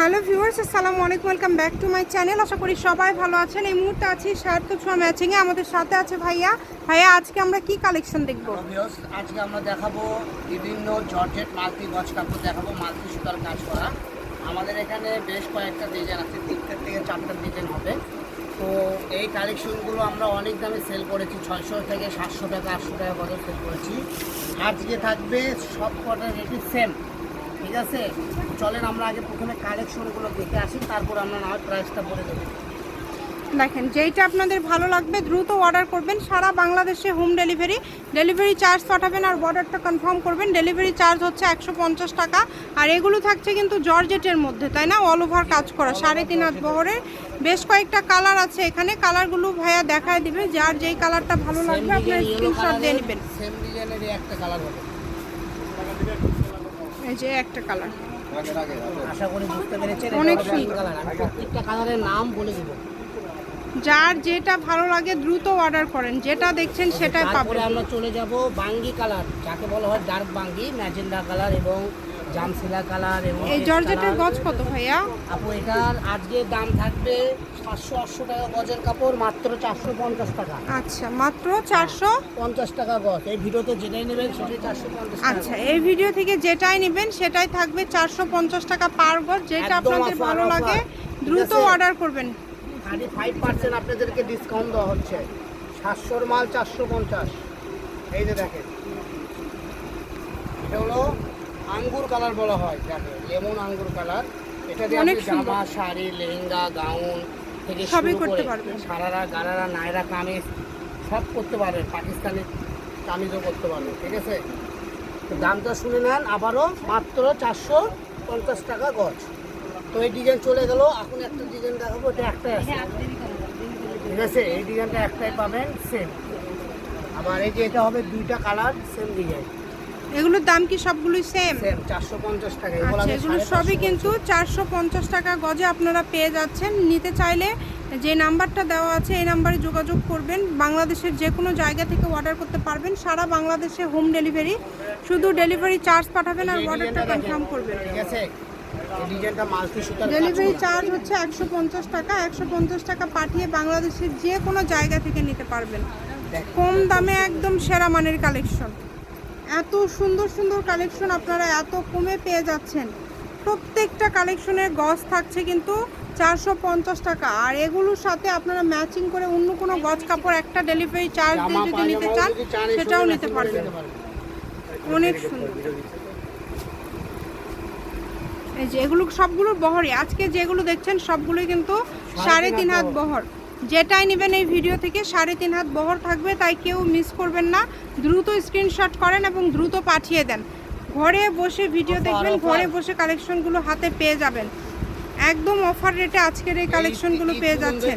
Hello viewers, আসসালামু আলাইকুম, welcome back to my channel. আশা করি সবাই ভালো আছেন। এই মুহূর্তে আছি সার্থ ছোঁয়া ম্যাচিংয়ে। আমাদের সাথে আছে ভাইয়া। ভাইয়া, আজকে আমরা কি কালেকশন দেখব? আজকে আমরা দেখাবো বিভিন্ন জর্জেট মাল্টি গজ কাপড়, দেখাবো মাল্টি সুতার কাজ করা। আমাদের এখানে বেশ কয়েকটা ডিজাইন আছে তিনটে থেকে চারটা ডিজাইন হবে। তো এই কালেকশনগুলো আমরা অনেক দামে সেল করেছি, ছয়শো থেকে সাতশো টাকা, আটশো টাকা করে সেল করেছি। আজকে থাকবে সব কটা রেটই সেম ঠিক আছে? চলেন আমরা আগে প্রথমে কালেকশনগুলো দেখে আসি তারপর আমরা না প্রাইসটা বলে দেবো। দেখেন যেইটা আপনাদের ভালো লাগবে দ্রুত অর্ডার করবেন। সারা বাংলাদেশে হোম ডেলিভারি ডেলিভারি চার্জ পাঠাবেন আর অর্ডারটা কনফার্ম করবেন। ডেলিভারি চার্জ হচ্ছে একশো পঞ্চাশ টাকা। আর এগুলো থাকছে কিন্তু জর্জেটের মধ্যে তাই না? অল ওভার কাজ করা সাড়ে তিন হাত বহরের। বেশ কয়েকটা কালার আছে এখানে। কালারগুলো ভাইয়া দেখায় দিবে। যার যেই কালারটা ভালো লাগবে আপনার স্ক্রিনশট দিয়ে নেবেন। সেম ডিজাইনেরই একটা কালার হবে। এই যে একটা কালার আশা করি বুঝতে পেরেছেন। অনেক সুন্দর। কালার প্রত্যেকটা কালারের নাম বলে দেবো। যার যেটা ভালো লাগে দ্রুত অর্ডার করেন যেটা দেখছেন সেটাই পাবেন। আমরা চলে যাব বাঙ্গি কালার যাকে বলা হয় ডার্ক বাঙ্গি ম্যাজেন্ডা কালার এবং জামসিলা কালার এবং এই জর্জেটের। গজ কত ভাইয়া? আপু এটার আজকে দাম থাকবে সাতশো আটশো টাকা গজের কাপড় মাত্র চারশো পঞ্চাশ টাকা। আচ্ছা মাত্র চারশো? পঞ্চাশ টাকা গজ। এই ভিডিওতে যেটাই নেবেন সেটাই চারশো পঞ্চাশ আচ্ছা এই ভিডিও থেকে যেটাই নেবেন সেটাই থাকবে চারশো পঞ্চাশ টাকা পার গজ যেটা আপনাদের ভালো লাগে দ্রুত অর্ডার করবেন। থার্টি ফাইভ পার্সেন্ট আপনাদেরকে ডিসকাউন্ট দেওয়া হচ্ছে। সাতশোর মাল চারশো পঞ্চাশ। এই যে দেখেন। এটা হলো আঙ্গুর কালার বলা হয় যাকে লেমন আঙ্গুর কালার। এটা দিয়ে আপনি জামা শাড়ি লেহেঙ্গা গাউন থেকে সবই করতে করে পারবেন। সারারা গারারা নায়রা কামিজ সব করতে পারবেন পাকিস্তানি কামিজও করতে পারবেন ঠিক আছে? দামটা শুনে নেন আবারও মাত্র চারশো পঞ্চাশ টাকা গজ। তো এই ডিজাইন চলে গেল। এখন একটা ডিজাইন দেখাবো এটা একটাই আছে। ঠিক আছে এই ডিজাইনটা একটাই পাবেন সেম আবার এই যে এটা হবে দুইটা কালার সেম ডিজাইন এগুলোর দাম কি সবগুলোই সেম চারশো পঞ্চাশ টাকা। এগুলো আচ্ছা এগুলো সবই কিন্তু চারশো পঞ্চাশ টাকা গজে আপনারা পেয়ে যাচ্ছেন। নিতে চাইলে যে নাম্বারটা দেওয়া আছে এই নাম্বারে যোগাযোগ করবেন। বাংলাদেশের যে কোনো জায়গা থেকে অর্ডার করতে পারবেন। সারা বাংলাদেশে হোম ডেলিভারি শুধু ডেলিভারি চার্জ পাঠাবেন আর অর্ডারটা কনফার্ম করবেন। ঠিক আছে ডেলিভারি চার্জ হচ্ছে একশো পঞ্চাশ টাকা একশো পঞ্চাশ টাকা পাঠিয়ে বাংলাদেশের যে কোনো জায়গা থেকে নিতে পারবেন। কম দামে একদম সেরা মানের কালেকশন। এত সুন্দর সুন্দর কালেকশন আপনারা এত কমে পেয়ে যাচ্ছেন। প্রত্যেকটা কালেকশনের গজ থাকছে কিন্তু চারশো পঞ্চাশ টাকা। আর এগুলোর সাথে আপনারা ম্যাচিং করে অন্য কোনো গজ কাপড় একটা ডেলিভারি চার্জ দিয়ে যদি নিতে চান সেটাও নিতে পারবেন। অনেক সুন্দর। এই যে এগুলো সবগুলোর বহরই। আজকে যেগুলো দেখছেন সবগুলোই কিন্তু সাড়ে তিন হাত বহর। যেটাই নেবেন এই ভিডিও থেকে সাড়ে তিন হাত বহর থাকবে তাই কেউ মিস করবেন না। দ্রুত স্ক্রিনশট করেন এবং দ্রুত পাঠিয়ে দেন। ঘরে বসে ভিডিও দেখবেন ঘরে বসে কালেকশনগুলো হাতে পেয়ে যাবেন। একদম অফার রেটে আজকের এই কালেকশনগুলো পেয়ে যাচ্ছেন।